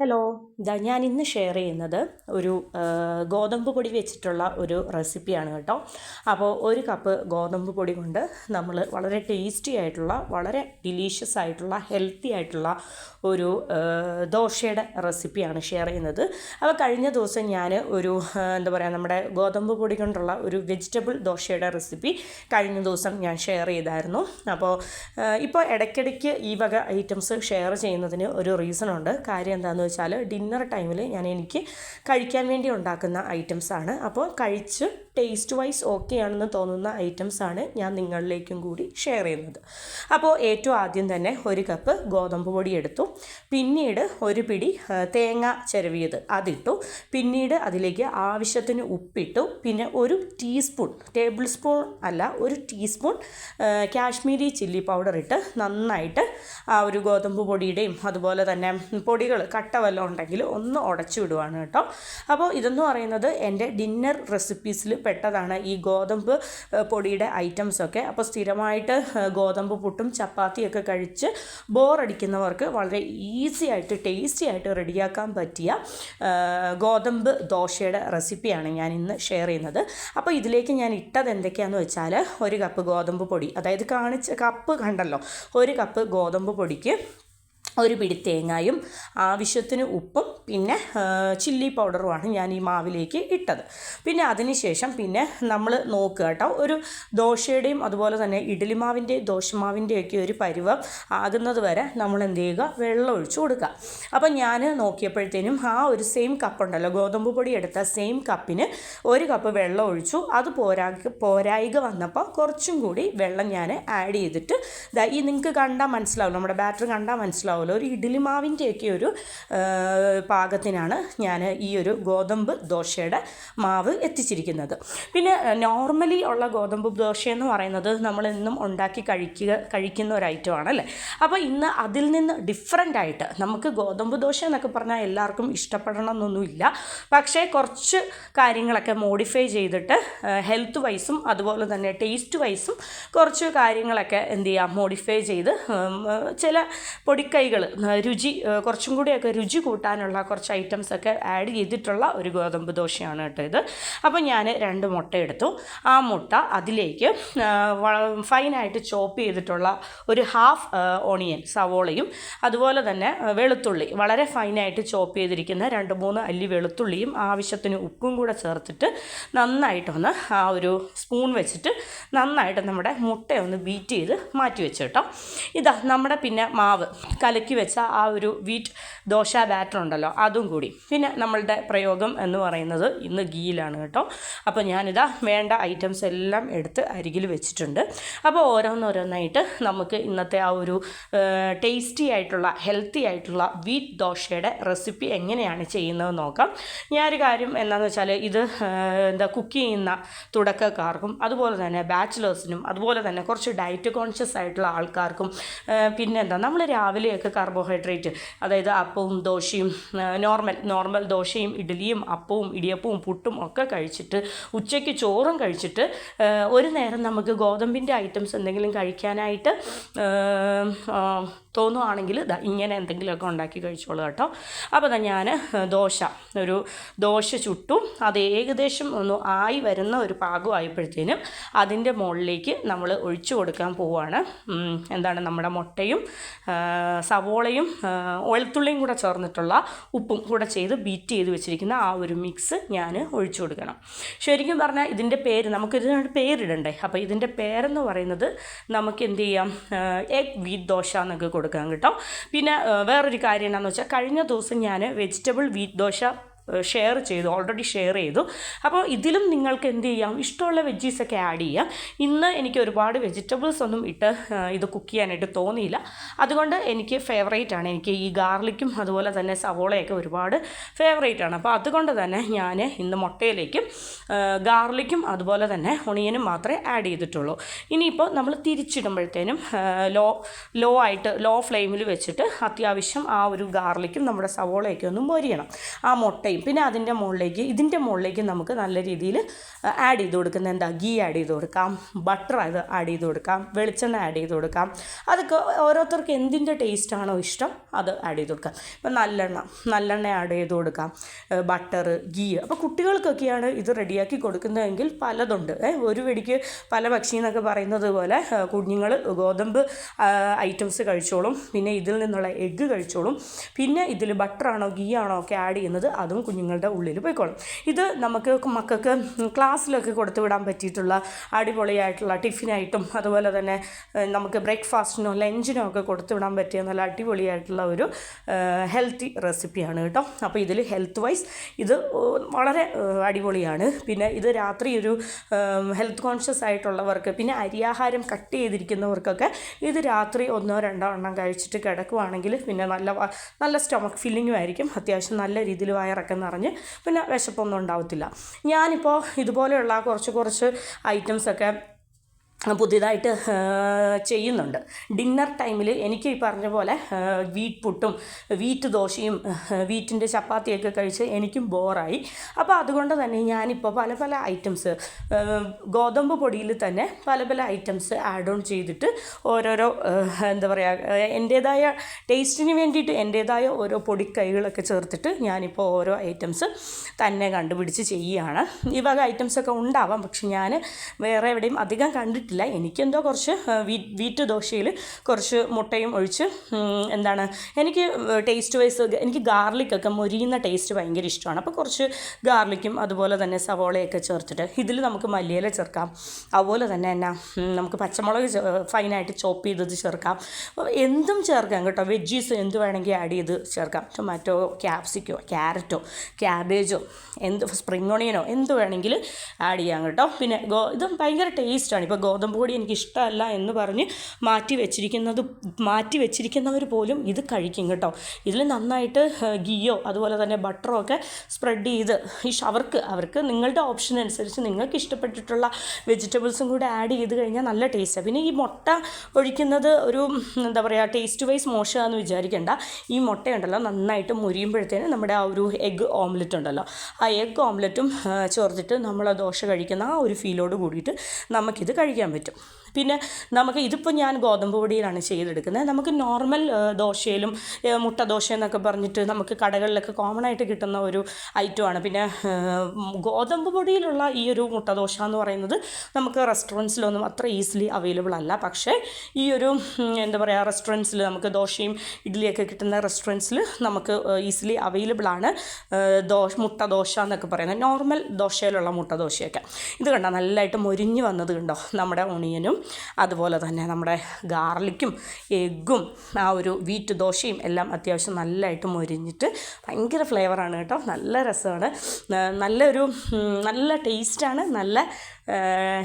Hello ഇതാ ഞാൻ ഇന്ന് ഷെയർ ചെയ്യുന്നത് ഒരു ഗോതമ്പ് പൊടി വെച്ചിട്ടുള്ള ഒരു റെസിപ്പിയാണ് കേട്ടോ. അപ്പോൾ ഒരു കപ്പ് ഗോതമ്പ് പൊടി കൊണ്ട് നമ്മൾ വളരെ ടേസ്റ്റി ആയിട്ടുള്ള വളരെ ഡിലീഷ്യസ് ആയിട്ടുള്ള ഹെൽത്തി ആയിട്ടുള്ള ഒരു ദോശയുടെ റെസിപ്പിയാണ് ഷെയർ ചെയ്യുന്നത്. അപ്പോൾ കഴിഞ്ഞ ദിവസം ഞാൻ ഒരു എന്താ പറയുക നമ്മുടെ ഗോതമ്പ് പൊടി കൊണ്ടുള്ള ഒരു വെജിറ്റബിൾ ദോശയുടെ റെസിപ്പി കഴിഞ്ഞ ദിവസം ഞാൻ ഷെയർ ചെയ്തായിരുന്നു. അപ്പോൾ ഇപ്പോൾ ഇടയ്ക്കിടയ്ക്ക് ഈ വക ഐറ്റംസ് ഷെയർ ചെയ്യുന്നതിന് ഒരു റീസൺ ഉണ്ട്. കാര്യം എന്താണെന്ന് വെച്ചാൽ ഡിന്നർ ടൈമിൽ ഞാൻ എനിക്ക് കഴിക്കാൻ വേണ്ടി ഉണ്ടാക്കുന്ന ഐറ്റംസ് ആണ് അപ്പോൾ കഴിച്ച് ടേസ്റ്റ് വൈസ് ഓക്കെ ആണെന്ന് തോന്നുന്ന ഐറ്റംസ് ആണ് ഞാൻ നിങ്ങളിലേക്കും കൂടി ഷെയർ ചെയ്യുന്നത്. അപ്പോൾ ഏറ്റവും ആദ്യം തന്നെ ഒരു കപ്പ് ഗോതമ്പ് പൊടി എടുത്തു. പിന്നീട് ഒരു പിടി തേങ്ങ ചിരവിയത് അതിട്ടു. പിന്നീട് അതിലേക്ക് ആവശ്യത്തിന് ഉപ്പിട്ടു. പിന്നെ ഒരു ടീസ്പൂൺ ടേബിൾ സ്പൂൺ അല്ല ഒരു ടീസ്പൂൺ കാശ്മീരി ചില്ലി പൗഡർ ഇട്ട് നന്നായിട്ട് ആ ഒരു ഗോതമ്പ് പൊടിയുടെയും അതുപോലെ തന്നെ പൊടികൾ കട്ട വല്ലതും ഉണ്ടെങ്കിൽ ഒന്ന് ഉടച്ചു വിടുവാണ് കേട്ടോ. അപ്പോൾ ഇതെന്ന് പറയുന്നത് എന്റെ ഡിന്നർ റെസിപ്പീസിൽ പെട്ടതാണ് ഈ ഗോതമ്പ് പൊടിയുടെ ഐറ്റംസൊക്കെ ഒക്കെ. അപ്പോൾ സ്ഥിരമായിട്ട് ഗോതമ്പ് പുട്ടും ചപ്പാത്തിയൊക്കെ കഴിച്ച് ബോറടിക്കുന്നവർക്ക് വളരെ ഈസി ആയിട്ട് ടേസ്റ്റി ആയിട്ട് റെഡിയാക്കാൻ പറ്റിയ ഗോതമ്പ് ദോശയുടെ റെസിപ്പിയാണ് ഞാൻ ഇന്ന് ഷെയർ ചെയ്യുന്നത്. അപ്പോൾ ഇതിലേക്ക് ഞാൻ ഇട്ടത് എന്തൊക്കെയാണെന്ന് വെച്ചാൽ ഒരു കപ്പ് ഗോതമ്പ് പൊടി. അതായത് കാണിച്ച കപ്പ് കണ്ടല്ലോ ഒരു കപ്പ് ഗോതമ്പ് പൊടിക്ക് ഒരു പിടി തേങ്ങായും ആവശ്യത്തിന് ഉപ്പും പിന്നെ ചില്ലി പൗഡറുമാണ് ഞാൻ ഈ മാവിലേക്ക് ഇട്ടത്. പിന്നെ അതിനുശേഷം പിന്നെ നമ്മൾ നോക്കുക കേട്ടോ ഒരു ദോശയുടെയും അതുപോലെ തന്നെ ഇഡ്ഡലി മാവിന്റെയും ദോശമാവിന്റെയൊക്കെ ഒരു പരുവം ആകുന്നത് വരെ നമ്മൾ എന്ത് ചെയ്യുക വെള്ളം ഒഴിച്ചു കൊടുക്കുക. അപ്പം ഞാൻ നോക്കിയപ്പോഴത്തേനും ആ ഒരു സെയിം കപ്പുണ്ടല്ലോ ഗോതമ്പ് പൊടി എടുത്ത സെയിം കപ്പിന് ഒരു കപ്പ് വെള്ളം ഒഴിച്ചു. അത് പോരാ പോരായിക വന്നപ്പോൾ കുറച്ചും കൂടി വെള്ളം ഞാൻ ആഡ് ചെയ്തിട്ട് ഈ നിങ്ങൾക്ക് കണ്ടാൽ മനസ്സിലാവും നമ്മുടെ ബാറ്റർ കണ്ടാൽ മനസ്സിലാവുമല്ലോ ഒരു ഇഡ്ഡലി മാവിന്റെയൊക്കെ ഒരു പാകത്തിനാണ് ഞാൻ ഈ ഒരു ഗോതമ്പ് ദോശയുടെ മാവ് എത്തിച്ചിരിക്കുന്നത്. പിന്നെ നോർമലി ഉള്ള ഗോതമ്പ് ദോശ എന്ന് പറയുന്നത് നമ്മൾ എന്നും ഉണ്ടാക്കി കഴിക്കുക കഴിക്കുന്ന ഒരു ഐറ്റമാണ് അല്ലേ? അപ്പോൾ ഇന്ന് അതിൽ നിന്ന് ഡിഫറെന്റ് ആയിട്ട് നമുക്ക് ഗോതമ്പ് ദോശ എന്നൊക്കെ പറഞ്ഞാൽ എല്ലാവർക്കും ഇഷ്ടപ്പെടണം എന്നൊന്നുമില്ല പക്ഷേ കുറച്ച് കാര്യങ്ങളൊക്കെ മോഡിഫൈ ചെയ്തിട്ട് ഹെൽത്ത് വൈസും അതുപോലെ തന്നെ ടേസ്റ്റ് വൈസും കുറച്ച് കാര്യങ്ങളൊക്കെ എന്ത് ചെയ്യാം മോഡിഫൈ ചെയ്ത് ചില പൊടിക്കൈകൾ രുചി കുറച്ചും കൂടിയൊക്കെ രുചി കൂട്ടാനുള്ള കുറച്ച് ഐറ്റംസ് ഒക്കെ ആഡ് ചെയ്തിട്ടുള്ള ഒരു ഗോതമ്പ് ദോശയാണ് കേട്ടോ ഇത്. അപ്പോൾ ഞാൻ രണ്ട് മുട്ട എടുത്തു. ആ മുട്ട അതിലേക്ക് ഫൈനായിട്ട് ചോപ്പ് ചെയ്തിട്ടുള്ള ഒരു ഹാഫ് ഓണിയൻ സവോളയും അതുപോലെ തന്നെ വെളുത്തുള്ളി. വളരെ ഫൈനായിട്ട് ചോപ്പ് ചെയ്തിരിക്കുന്ന രണ്ട് മൂന്ന് അല്ലി വെളുത്തുള്ളിയും ആവശ്യത്തിന് ഉപ്പും കൂടെ ചേർത്തിട്ട് നന്നായിട്ടൊന്ന് ആ ഒരു സ്പൂൺ വെച്ചിട്ട് നന്നായിട്ട് നമ്മുടെ മുട്ടയൊന്ന് ബീറ്റ് ചെയ്ത് മാറ്റി വെച്ചു കേട്ടോ. ഇതാ നമ്മുടെ പിന്നെ മാവ്. കലക്കി വെച്ച ആ ഒരു വീറ്റ് ദോശ ബാറ്റർ ഉണ്ടല്ലോ അതും കൂടി. പിന്നെ നമ്മളുടെ പ്രയോഗം എന്ന് പറയുന്നത് ഇന്ന് ഗീയിലാണ് കേട്ടോ. അപ്പോൾ ഞാനിതാ വേണ്ട ഐറ്റംസ് എല്ലാം എടുത്ത് അരികിൽ വെച്ചിട്ടുണ്ട്. അപ്പോൾ ഓരോന്നോരോന്നായിട്ട് നമുക്ക് ഇന്നത്തെ ആ ഒരു ടേസ്റ്റി ആയിട്ടുള്ള ഹെൽത്തി ആയിട്ടുള്ള വീറ്റ് ദോശയുടെ റെസിപ്പി എങ്ങനെയാണ് ചെയ്യുന്നത് നോക്കാം. ഞാനൊരു കാര്യം എന്താണെന്ന് വെച്ചാൽ ഇത് എന്താ കുക്ക് ചെയ്യുന്ന തുടക്കക്കാർക്കും അതുപോലെ തന്നെ ബാച്ചിലേഴ്സിനും അതുപോലെ തന്നെ കുറച്ച് ഡയറ്റ് കോൺഷ്യസ് ആയിട്ടുള്ള ആൾക്കാർക്കും പിന്നെ പിന്നെന്താ നമ്മൾ രാവിലെയൊക്കെ കാർബോഹൈഡ്രേറ്റ് അതായത് അപ്പവും ദോശയും നോർമൽ നോർമൽ ദോശയും ഇഡ്ഡലിയും അപ്പവും ഇടിയപ്പവും പുട്ടും ഒക്കെ കഴിച്ചിട്ട് ഉച്ചയ്ക്ക് ചോറും കഴിച്ചിട്ട് ഒരു നേരം നമുക്ക് ഗോതമ്പിന്റെ ഐറ്റംസ് എന്തെങ്കിലും കഴിക്കാനായിട്ട് തോന്നുവാണെങ്കിൽ ഇങ്ങനെ എന്തെങ്കിലുമൊക്കെ ഉണ്ടാക്കി കഴിച്ചോളൂ കേട്ടോ. അപ്പോൾ ദാ ഞാൻ ദോശ ഒരു ദോശ ചുട്ടും. അത് ഏകദേശം ഒന്ന് ആയി വരുന്ന ഒരു പാകമായപ്പോഴത്തേനും അതിന്റെ മുകളിലേക്ക് നമ്മൾ ഒഴിച്ചു കൊടുക്കാൻ പോവുകയാണ് എന്താണ് നമ്മുടെ മുട്ടയും സവോളയും വെളുത്തുള്ളിയും കൂടെ ചേർന്നിട്ടുള്ള ഉപ്പും കൂടെ ചെയ്ത് ബീറ്റ് ചെയ്ത് വെച്ചിരിക്കുന്ന ആ ഒരു മിക്സ് ഞാൻ ഒഴിച്ചു കൊടുക്കണം. ശരിക്കും പറഞ്ഞാൽ ഇതിന്റെ പേര് നമുക്ക് ഇതിനൊരു പേരിടണ്ടേ? അപ്പോൾ ഇതിന്റെ പേരെന്ന് പറയുന്നത് നമുക്ക് എന്ത് ചെയ്യാം? എഗ് വീറ്റ് ദോശ എന്നൊക്കെ കൊടുക്കാം കേട്ടോ. പിന്നെ വേറൊരു കാര്യം എന്താണെന്ന് വെച്ചാൽ കഴിഞ്ഞ ദിവസം ഞാൻ വെജിറ്റബിൾ വീറ്റ് ദോശ ഷെയർ ചെയ്തു ഓൾറെഡി ഷെയർ ചെയ്തു. അപ്പോൾ ഇതിലും നിങ്ങൾക്ക് എന്ത് ചെയ്യാം? ഇഷ്ടമുള്ള വെജീസൊക്കെ ആഡ് ചെയ്യാം. ഇന്ന് എനിക്ക് ഒരുപാട് വെജിറ്റബിൾസ് ഒന്നും ഇട്ട് ഇത് കുക്ക് ചെയ്യാനായിട്ട് തോന്നിയില്ല. അതുകൊണ്ട് എനിക്ക് ഫേവറേറ്റ് ആണ്. എനിക്ക് ഈ ഗാർലിക്കും അതുപോലെ തന്നെ സവോളയൊക്കെ ഒരുപാട് ഫേവറേറ്റ് ആണ്. അപ്പോൾ അതുകൊണ്ട് തന്നെ ഞാൻ ഇന്ന് മുട്ടയിലേക്കും ഗാർലിക്കും അതുപോലെ തന്നെ ഒണിയനും മാത്രമേ ആഡ് ചെയ്തിട്ടുള്ളൂ. ഇനിയിപ്പോൾ നമ്മൾ തിരിച്ചിടുമ്പോഴത്തേനും ലോ ലോ ആയിട്ട് ലോ ഫ്ലെയിമിൽ വെച്ചിട്ട് അത്യാവശ്യം ആ ഒരു ഗാർലിക്കും നമ്മുടെ സവോളയൊക്കെ ഒന്ന് മൊരിയണം. ആ മുട്ടയും മുട്ടയും പിന്നെ അതിന്റെ മുകളിലേക്ക് ഇതിന്റെ മുകളിലേക്ക് നമുക്ക് നല്ല രീതിയിൽ ആഡ് ചെയ്ത് കൊടുക്കുന്ന എന്താ? ഗീ ആഡ് ചെയ്ത് കൊടുക്കാം. ബട്ടർ അത് ആഡ് ചെയ്ത് കൊടുക്കാം. വെളിച്ചെണ്ണ ആഡ് ചെയ്ത് കൊടുക്കാം. അതൊക്കെ ഓരോരുത്തർക്ക് എന്തിന്റെ ടേസ്റ്റാണോ ഇഷ്ടം അത് ആഡ് ചെയ്ത് കൊടുക്കാം. ഇപ്പം നല്ലെണ്ണ നല്ലെണ്ണ ആഡ് ചെയ്ത് കൊടുക്കാം. ബട്ടർ ഗീ അപ്പോൾ കുട്ടികൾക്കൊക്കെയാണ് ഇത് റെഡിയാക്കി കൊടുക്കുന്നതെങ്കിൽ പലതുണ്ട്. ഒരു വെടിക്ക് പല പക്ഷി എന്നൊക്കെ പറയുന്നത് പോലെ കുഞ്ഞുങ്ങൾ ഗോതമ്പ് ഐറ്റംസ് കഴിച്ചോളും. പിന്നെ ഇതിൽ നിന്നുള്ള എഗ്ഗ് കഴിച്ചോളും. പിന്നെ ഇതിൽ ബട്ടറാണോ ഗീ ആണോ ഒക്കെ ആഡ് ചെയ്യുന്നത് അതും കുഞ്ഞുങ്ങളുടെ ഉള്ളിൽ പോയിക്കോളും. ഇത് നമുക്ക് മക്കൾക്ക് ക്ലാസ്സിലൊക്കെ കൊടുത്തു വിടാൻ പറ്റിയിട്ടുള്ള അടിപൊളിയായിട്ടുള്ള ടിഫിനായിട്ടും അതുപോലെ തന്നെ നമുക്ക് ബ്രേക്ക്ഫാസ്റ്റിനോ ലഞ്ചിനോ ഒക്കെ കൊടുത്തു വിടാൻ പറ്റിയ നല്ല അടിപൊളിയായിട്ടുള്ള ഒരു ഹെൽത്തി റെസിപ്പിയാണ് കേട്ടോ. അപ്പോൾ ഇതിൽ ഹെൽത്ത് വൈസ് ഇത് വളരെ അടിപൊളിയാണ്. പിന്നെ ഇത് രാത്രി ഒരു ഹെൽത്ത് കോൺഷ്യസ് ആയിട്ടുള്ളവർക്ക് പിന്നെ അരിയാഹാരം കട്ട് ചെയ്തിരിക്കുന്നവർക്കൊക്കെ ഇത് രാത്രി ഒന്നോ രണ്ടോ എണ്ണം കഴിച്ചിട്ട് കിടക്കുവാണെങ്കിൽ പിന്നെ നല്ല നല്ല സ്റ്റൊമക്ക് ഫില്ലിങ്ങും ആയിരിക്കും. അത്യാവശ്യം നല്ല രീതിയിൽ വയറൊക്കെ നിറഞ്ഞ് പിന്നെ വിശപ്പൊന്നും ഉണ്ടാവത്തില്ല. ഞാനിപ്പോൾ ഇതുപോലെയുള്ള കുറച്ച് കുറച്ച് ഐറ്റംസൊക്കെ പുതിയതായിട്ട് ചെയ്യുന്നുണ്ട്. ഡിന്നർ ടൈമിൽ എനിക്ക് ഈ പറഞ്ഞ പോലെ വീറ്റ് പുട്ടും വീറ്റ് ദോശയും വീറ്റിന്റെ ചപ്പാത്തിയൊക്കെ കഴിച്ച് എനിക്കും ബോറായി. അപ്പോൾ അതുകൊണ്ട് തന്നെ ഞാനിപ്പോൾ പല പല ഐറ്റംസ് ഗോതമ്പ് പൊടിയിൽ തന്നെ പല പല ഐറ്റംസ് ആഡ് ഓൺ ചെയ്തിട്ട് ഓരോരോ എന്താ പറയുക എന്റേതായ ടേസ്റ്റിന് വേണ്ടിയിട്ട് എന്റേതായ ഓരോ പൊടിക്കൈകളൊക്കെ ചേർത്തിട്ട് ഞാനിപ്പോൾ ഓരോ ഐറ്റംസ് തന്നെ കണ്ടുപിടിച്ച് ചെയ്യുകയാണ്. ഈ വക ഐറ്റംസൊക്കെ ഉണ്ടാവാം പക്ഷെ ഞാൻ വേറെ എവിടെയും അധികം കണ്ടിട്ടില്ല എനിക്കെന്തോ കുറച്ച് വീറ്റ് ദോശയിൽ കുറച്ച് മുട്ടയും ഒഴിച്ച് എന്താണ് എനിക്ക് ടേസ്റ്റ് വൈസ് എനിക്ക് ഗാർലിക്കൊക്കെ മൊരിയുന്ന ടേസ്റ്റ് ഭയങ്കര ഇഷ്ടമാണ്. അപ്പോൾ കുറച്ച് ഗാർലിക്കും അതുപോലെ തന്നെ സവോളയൊക്കെ ചേർത്തിട്ട് ഇതിൽ നമുക്ക് മല്ലിയില ചേർക്കാം. അതുപോലെ തന്നെ എന്നാ നമുക്ക് പച്ചമുളക് ഫൈനായിട്ട് ചോപ്പ് ചെയ്തത് ചേർക്കാം. എന്തും ചേർക്കാം കേട്ടോ. വെജീസ് എന്ത് വേണമെങ്കിൽ ആഡ് ചെയ്ത് ചേർക്കാം. ടൊമാറ്റോ ക്യാപ്സിക്കോ ക്യാരറ്റോ ക്യാബേജോ എന്ത് സ്പ്രിംഗ് ഓണിയനോ എന്ത് വേണമെങ്കിൽ ആഡ് ചെയ്യാം കേട്ടോ. പിന്നെ ഗോ ഇത് ഭയങ്കര ടേസ്റ്റാണ് ഇപ്പോൾ ഗോതമ്പ് പൊടി എനിക്കിഷ്ടമല്ല എന്ന് പറഞ്ഞ് മാറ്റി വെച്ചിരിക്കുന്നത് മാറ്റി വെച്ചിരിക്കുന്നവർ പോലും ഇത് കഴിക്കും കേട്ടോ. ഇതിൽ നന്നായിട്ട് ഗീയോ അതുപോലെ തന്നെ ബട്ടറോ ഒക്കെ സ്പ്രെഡ് ചെയ്ത് ഈ അവർക്ക് അവർക്ക് നിങ്ങളുടെ ഓപ്ഷൻ അനുസരിച്ച് നിങ്ങൾക്ക് ഇഷ്ടപ്പെട്ടിട്ടുള്ള വെജിറ്റബിൾസും കൂടെ ആഡ് ചെയ്ത് കഴിഞ്ഞാൽ നല്ല ടേസ്റ്റാണ് പിന്നെ ഈ മുട്ട ഒഴിക്കുന്നത് ഒരു എന്താ പറയുക ടേസ്റ്റ് വൈസ് മോശമാണെന്ന് വിചാരിക്കേണ്ട. ഈ മുട്ടയുണ്ടല്ലോ നന്നായിട്ട് മുരിയുമ്പോഴത്തേന് നമ്മുടെ ആ ഒരു എഗ്ഗ് ഓംലെറ്റ് ഉണ്ടല്ലോ. ആ എഗ്ഗ് ഓംലെറ്റും ചോർത്തിട്ട് നമ്മൾ ദോശ കഴിക്കുന്ന ആ ഒരു ഫീലോട് കൂടിയിട്ട് നമുക്കിത് കഴിക്കാൻ പറ്റും. പിന്നെ നമുക്ക് ഇതിപ്പോൾ ഞാൻ ഗോതമ്പ് പൊടിയിലാണ് ചെയ്തെടുക്കുന്നത്. നമുക്ക് നോർമൽ ദോശയിലും മുട്ട ദോശ എന്നൊക്കെ പറഞ്ഞിട്ട് നമുക്ക് കടകളിലൊക്കെ കോമൺ ആയിട്ട് കിട്ടുന്ന ഒരു ഐറ്റമാണ് പിന്നെ ഗോതമ്പ് പൊടിയിലുള്ള ഈ ഒരു മുട്ട ദോശ എന്ന് പറയുന്നത് നമുക്ക് റെസ്റ്റോറന്റ്സിലൊന്നും അത്ര ഈസിലി അവൈലബിൾ അല്ല. പക്ഷേ ഈ ഒരു എന്താ പറയുക റെസ്റ്റോറന്റ്സിൽ നമുക്ക് ദോശയും ഇഡ്ഡലിയൊക്കെ കിട്ടുന്ന റെസ്റ്റോറന്റ്സിൽ നമുക്ക് ഈസിലി അവൈലബിൾ ആണ്. ദോശ മുട്ട ദോശ എന്നൊക്കെ പറയുന്നത്. നോർമൽ ദോശയിലുള്ള മുട്ട ദോശയൊക്കെ. ഇത് കണ്ടോ? നല്ലതായിട്ട് മൊരിഞ്ഞ് വന്നത് കണ്ടോ? നമ്മുടെ ഒണിയനും അതുപോലെ തന്നെ നമ്മുടെ ഗാർലിക്കും എഗ്ഗും ആ ഒരു വീറ്റ് ദോശയും എല്ലാം അത്യാവശ്യം നല്ലതായിട്ട് മൊരിഞ്ഞിട്ട് ഭയങ്കര ഫ്ലേവറാണ് കേട്ടോ. നല്ല രസമാണ്. നല്ലൊരു നല്ല ടേസ്റ്റാണ് നല്ല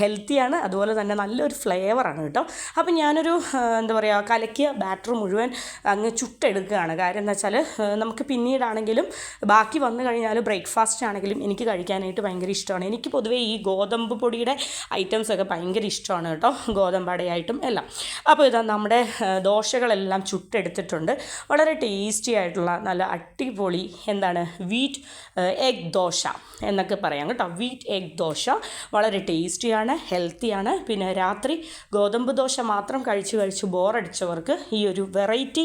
ഹെൽത്തിയാണ് അതുപോലെ തന്നെ നല്ലൊരു ഫ്ലേവറാണ് കേട്ടോ. അപ്പം ഞാനൊരു എന്താ പറയുക കലക്കിയ ബാറ്റർ മുഴുവൻ അങ്ങ് ചുട്ടെടുക്കുകയാണ്. കാര്യം എന്താ വെച്ചാൽ നമുക്ക് പിന്നീടാണെങ്കിലും ബാക്കി വന്നു കഴിഞ്ഞാൽ ബ്രേക്ക്ഫാസ്റ്റ് ആണെങ്കിലും എനിക്ക് കഴിക്കാനായിട്ട് ഭയങ്കര ഇഷ്ടമാണ്. എനിക്ക് പൊതുവേ ഈ ഗോതമ്പ് പൊടിയുടെ ഐറ്റംസൊക്കെ ഭയങ്കര ഇഷ്ടമാണ് കേട്ടോ ഗോതമ്പടയായിട്ടും എല്ലാം. അപ്പോൾ ഇതാ നമ്മുടെ ദോശകളെല്ലാം ചുട്ടെടുത്തിട്ടുണ്ട്. വളരെ ടേസ്റ്റി ആയിട്ടുള്ള നല്ല അടിപൊളി എന്താണ് വീറ്റ് എഗ് ദോശ എന്നൊക്കെ പറയാം കേട്ടോ. വീറ്റ് എഗ് ദോശ വളരെ ടേസ്റ്റിയാണ് ഹെൽത്തിയാണ് പിന്നെ രാത്രി ഗോതമ്പ് ദോശ മാത്രം കഴിച്ച് കഴിച്ച് ബോറടിച്ചവർക്ക് ഈ ഒരു വെറൈറ്റി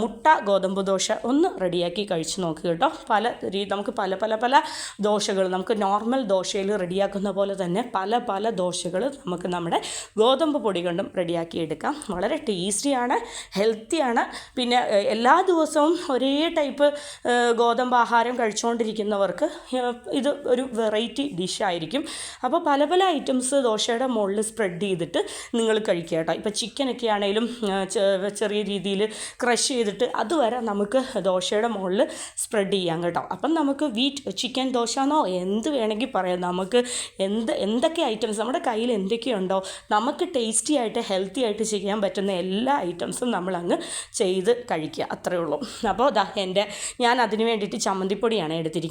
മുട്ട ഗോതമ്പ് ദോശ ഒന്ന് റെഡിയാക്കി കഴിച്ച് നോക്കുക കേട്ടോ. പല രീതി നമുക്ക് പല പല പല ദോശകൾ നമുക്ക് നോർമൽ ദോശയിൽ റെഡിയാക്കുന്ന പോലെ തന്നെ പല പല ദോശകൾ നമുക്ക് നമ്മുടെ ഗോതമ്പ് പൊടി കൊണ്ടും റെഡിയാക്കി എടുക്കാം. വളരെ ടേസ്റ്റിയാണ് ഹെൽത്തിയാണ് പിന്നെ എല്ലാ ദിവസവും ഒരേ ടൈപ്പ് ഗോതമ്പ് ആഹാരം കഴിച്ചുകൊണ്ടിരിക്കുന്നവർക്ക് ഏഹ്, ഇത് ഒരു വെറൈറ്റി ഡിഷായിരിക്കും. അപ്പോൾ പല പല ഐറ്റംസ് ദോശയുടെ മുകളിൽ സ്പ്രെഡ് ചെയ്തിട്ട് നിങ്ങൾ കഴിക്കുക കേട്ടോ. ഇപ്പോൾ ചിക്കനൊക്കെ ആണെങ്കിലും ചെറിയ രീതിയിൽ ക്രഷ് ചെയ്തിട്ട് അതുവരെ നമുക്ക് ദോശയുടെ മുകളിൽ സ്പ്രെഡ് ചെയ്യാം കേട്ടോ. അപ്പം നമുക്ക് വീറ്റ് ചിക്കൻ ദോശ എന്നോ എന്ത് വേണമെങ്കിൽ പറയാം. നമുക്ക് എന്ത് എന്തൊക്കെ ഐറ്റംസ് നമ്മുടെ കയ്യിൽ എന്തൊക്കെയുണ്ടോ നമുക്ക് ടേസ്റ്റി ആയിട്ട് ഹെൽത്തി ആയിട്ട് ചെയ്യാൻ പറ്റുന്ന എല്ലാ ഐറ്റംസും നമ്മളങ്ങ് ചെയ്ത് കഴിക്കുക. അത്രയേ ഉള്ളൂ. അപ്പോൾ ദാ എന്റെ ഞാൻ അതിന് വേണ്ടിയിട്ട് ചമ്മന്തിപ്പൊടിയാണ് എടുത്തിരിക്കുന്നത്.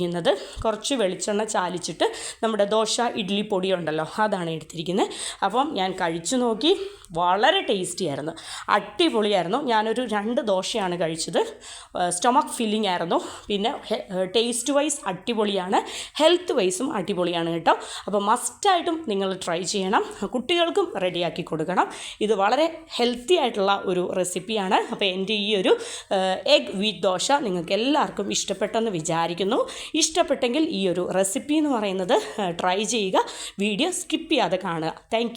കുറച്ച് വെളിച്ചെണ്ണ ചാലിച്ചിട്ട് നമ്മുടെ ദോശ ഇഡ്ഡലി പൊടി ഉണ്ടല്ലോ അതാണ് എടുത്തിരിക്കുന്നത്. അപ്പം ഞാൻ കഴിച്ചു നോക്കി. വളരെ ടേസ്റ്റി ആയിരുന്നു. അടിപൊളിയായിരുന്നു. ഞാനൊരു രണ്ട് ദോശയാണ് കഴിച്ചത്. സ്റ്റൊമക്ക് ഫില്ലിംഗ് ആയിരുന്നു. പിന്നെ ടേസ്റ്റ് വൈസ് അടിപൊളിയാണ്. ഹെൽത്ത് വൈസും അടിപൊളിയാണ് കേട്ടോ. അപ്പോൾ മസ്റ്റായിട്ടും നിങ്ങൾ ട്രൈ ചെയ്യണം. കുട്ടികൾക്കും റെഡിയാക്കി കൊടുക്കണം. ഇത് വളരെ ഹെൽത്തി ആയിട്ടുള്ള ഒരു റെസിപ്പിയാണ് അപ്പോൾ എന്റെ ഈ ഒരു എഗ് വീറ്റ് ദോശ നിങ്ങൾക്ക് എല്ലാവർക്കും ഇഷ്ടപ്പെട്ടെന്ന് വിചാരിക്കുന്നു. ഇഷ്ടപ്പെട്ടെങ്കിൽ ഈ ഒരു റെസിപ്പി എന്ന് പറയുന്നത് ട്രൈ ചെയ്യുക. വീഡിയോ സ്കിപ്പ് ചെയ്യാതെ കാണുക. താങ്ക്